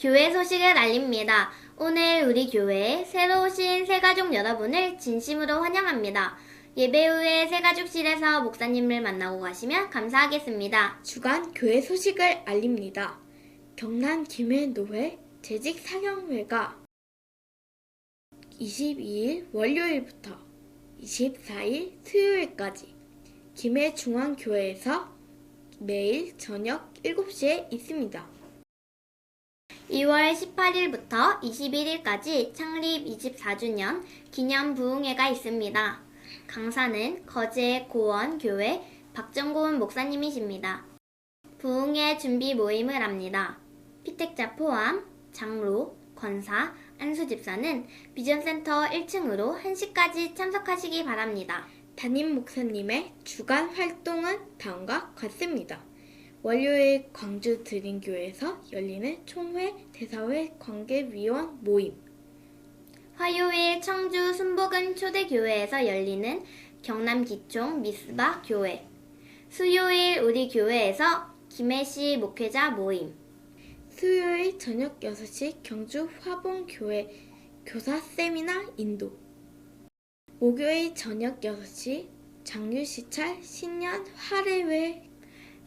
교회 소식을 알립니다. 오늘 우리 교회에 새로 오신 새가족 여러분을 진심으로 환영합니다. 예배 후에 새가족실에서 목사님을 만나고 가시면 감사하겠습니다. 주간 교회 소식을 알립니다. 경남 김해노회 재직 사경회가 22일 월요일부터 24일 수요일까지 김해중앙교회에서 매일 저녁 7시에 있습니다. 2월 18일부터 21일까지 창립 24주년 기념 부흥회가 있습니다. 강사는 거제 고원 교회 박정고은 목사님이십니다. 부흥회 준비 모임을 합니다. 피택자 포함, 장로, 권사, 안수 집사는 비전센터 1층으로 1시까지 참석하시기 바랍니다. 담임 목사님의 주간 활동은 다음과 같습니다. 월요일 광주 드림교회에서 열리는 총회 대사회 관계위원 모임, 화요일 청주 순복은 초대교회에서 열리는 경남 기총 미스바 교회. 수요일 우리 교회에서 김해시 목회자 모임. 수요일 저녁 6시 경주 화봉교회 교사 세미나 인도 목요일 저녁 6시 장유시찰 신년 화례회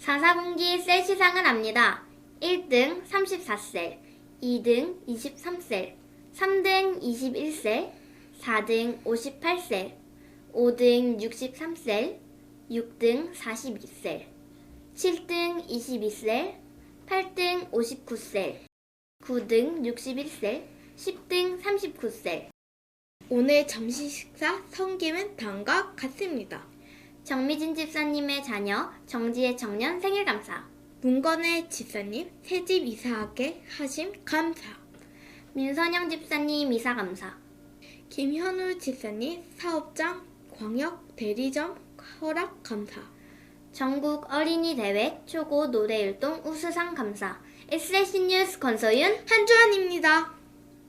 사사분기 셀 시상을 합니다. 1등 34셀, 2등 23셀, 3등 21셀, 4등 58셀, 5등 63셀, 6등 42셀, 7등 22셀, 8등 59셀, 9등 61셀, 10등 39셀. 오늘 점심 식사 성김은 다음과 같습니다. 정미진 집사님의 자녀 정지혜 청년 생일 감사. 문건의 집사님 새집 이사하게 하심 감사 민선영 집사님 이사 감사. 김현우 집사님 사업장 광역 대리점 허락 감사 전국 어린이 대회 초고 노래율동 우수상 감사. SLC 뉴스 권서윤 한주환입니다.